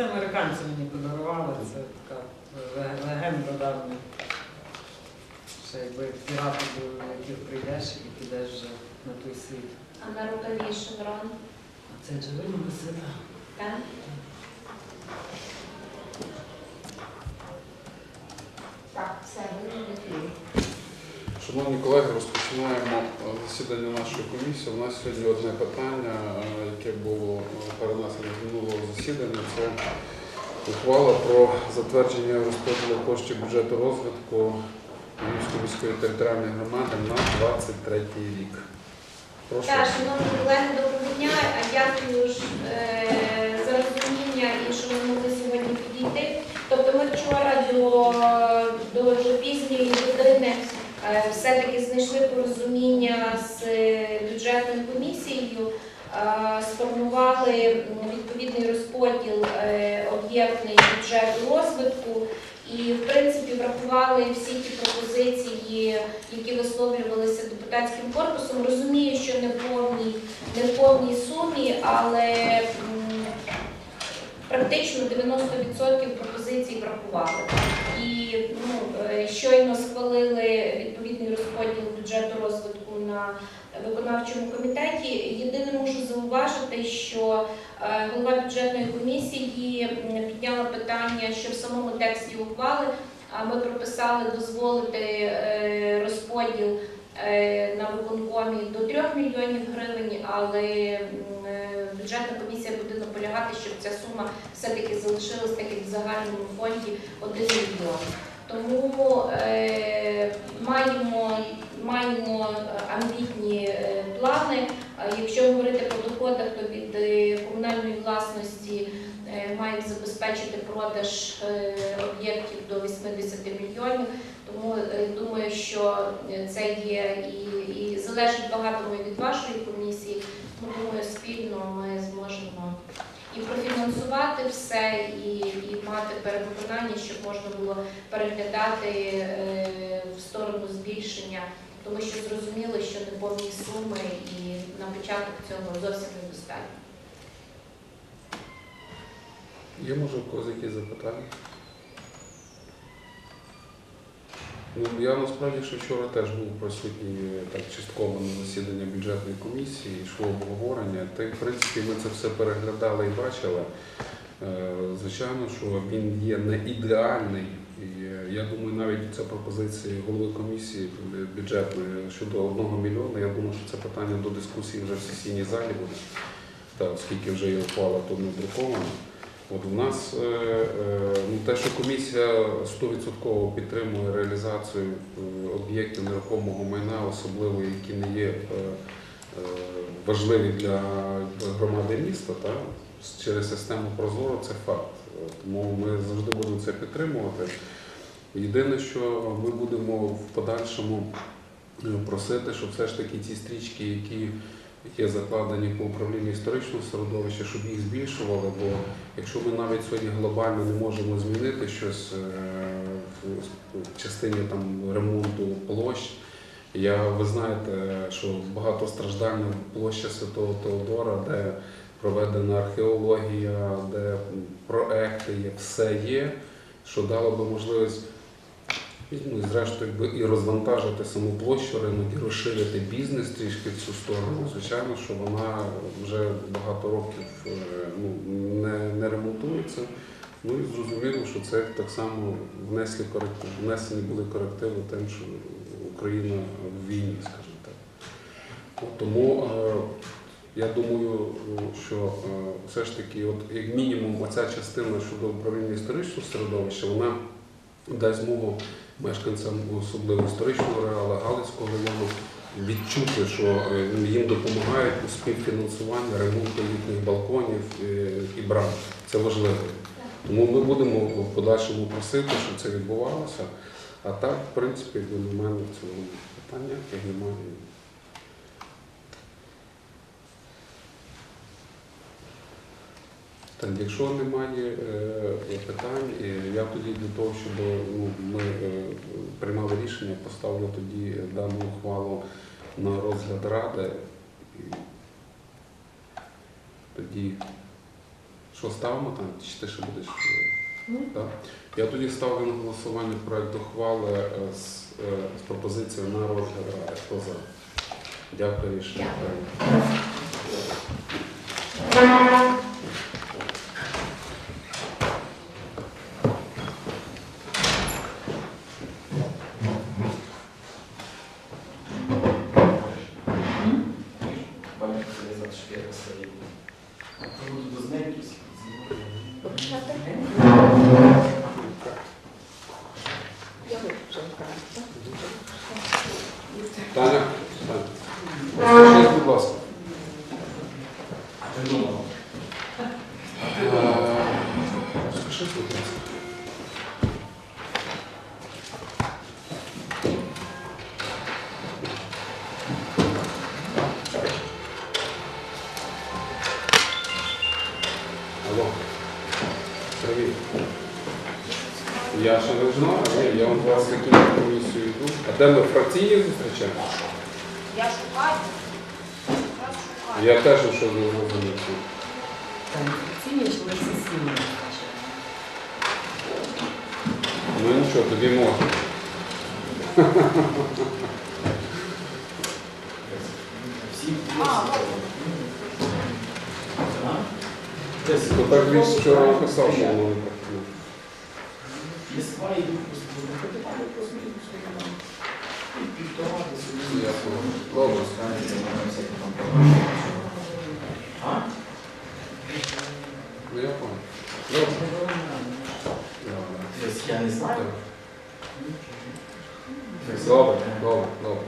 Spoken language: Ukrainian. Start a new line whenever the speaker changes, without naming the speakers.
це американці мені подарували, це така ле- легенда давня. Ще якби пірати були, на яких прийдеш і підеш вже на той світ.
А на рукаві шеврон?
Це джевельна висота.
Так? Так, все, ви не
Шановні колеги, розпочинаємо е, засідання нашої комісії. У нас сьогодні одне питання, е, яке було е, перенесено з минулого засідання. Це ухвала про затвердження розподілу коштів бюджету розвитку Львівської міської територіальної громади на 23 рік. Прошу.
Так, шановні колеги, доброго дня. Дякую ж, за розуміння і що ви могли сьогодні підійти. Тобто ми вчора до, до вже пізньої години все-таки знайшли порозуміння з е, бюджетною комісією, е, сформували відповідний розподіл е, об'єктний бюджету розвитку. І, в принципі, врахували всі ті пропозиції, які висловлювалися депутатським корпусом. Розумію, що не в повній, не в сумі, але практично 90% пропозицій врахували. І ну, е, щойно схвалили відповідний розподіл бюджету розвитку на виконавчому комітеті. Єдине можу зауважити, що е, голова бюджетної комісії підняла питання, що в самому тексті ухвали ми прописали дозволити е, розподіл е, на виконкомі до 3 мільйонів гривень, але бюджетна комісія буде наполягати, щоб ця сума все-таки залишилась так як в загальному фонді 1 мільйон. Тому маємо, маємо амбітні е, плани. Якщо говорити про доходах, то від е, комунальної власності е, мають забезпечити продаж е, об'єктів до 80 мільйонів. Тому е, думаю, що е, це є і, і залежить багато від вашої комісії. Тому думаю, спільно ми зможемо і профінансувати все, і, і мати перевиконання, щоб можна було переглядати е, в сторону збільшення, тому що зрозуміло, що неповні суми і на початок цього зовсім недостатньо.
Є може у когось якісь запитання? Ну, я насправді ще вчора теж був присутній так частково на засіданні бюджетної комісії, йшло обговорення. Та в принципі ми це все переглядали і бачили. Е, Звичайно, що він є не ідеальний. І е, я думаю, навіть ця пропозиція голови комісії бюджетної щодо одного мільйона, я думаю, що це питання до дискусії вже в сесійній залі буде, так, оскільки вже є ухвала тут надрукована. От у нас е, е, ну, те, що комісія 100% підтримує реалізацію е, об'єктів нерухомого майна, особливо які не є е, е, важливі для громади міста, та, через систему Прозоро це факт. Тому ми завжди будемо це підтримувати. Єдине, що ми будемо в подальшому е, просити, щоб все ж таки ті стрічки, які є закладені по управлінню історичного середовища, щоб їх збільшували, бо якщо ми навіть сьогодні глобально не можемо змінити щось е, в- частині там ремонту площ, я ви знаєте, що багатостраждальна площа Святого Теодора, де проведена археологія, де проекти є, все є, що дало би можливість Ну, і зрештою і розвантажити саму площу ринок, і розширити бізнес трішки в цю сторону. Звичайно, що вона вже багато років е, ну, не, не ремонтується. Ну і зрозуміло, що це так само внесли корективи, внесені були корективи тим, що Україна в війні, скажімо так. Тому е, я думаю, що е, все ж таки, от як мінімум, оця частина щодо управління історичного середовища, вона дасть змогу мешканцям особливо історичного ареалу Галицького району відчути, що е, ну, їм допомагають у співфінансуванні ремонту їхніх балконів е, і брам. Це важливо. Тому ми будемо в подальшому просити, щоб це відбувалося. А так, в принципі, до мене в цьому питання немає. Так, якщо немає е, питань, е, я тоді для того, щоб ну, ми е, приймали рішення, поставлю тоді дану ухвалу на розгляд ради. І тоді Що ставимо там? Чи ти ще будеш? е, Так? Я тоді ставлю на голосування проект ухвали е, з, е, з пропозицією на розгляд ради. Хто за? Дякую, рішення. de esperança
aí. Produto dos
médicos. Tá, né? Tá. Você gosta? Я ще не знаю, ні, я вам зараз закину комісію йду. А де ми фракційні зустрічаємо?
Я шукаю.
Я теж що не розумію.
Там офіційні чи сесійні?
Ну нічого, тобі можна.
Всі
А,
Десь
То так він вчора написав, що воно не Єства
і дух Господній. Хоч там про зміну там півторати
собі. Я
слово скажу, я там
А?
Ну я пам'ятаю. Тобто я не знаю. Добре, добре, добре.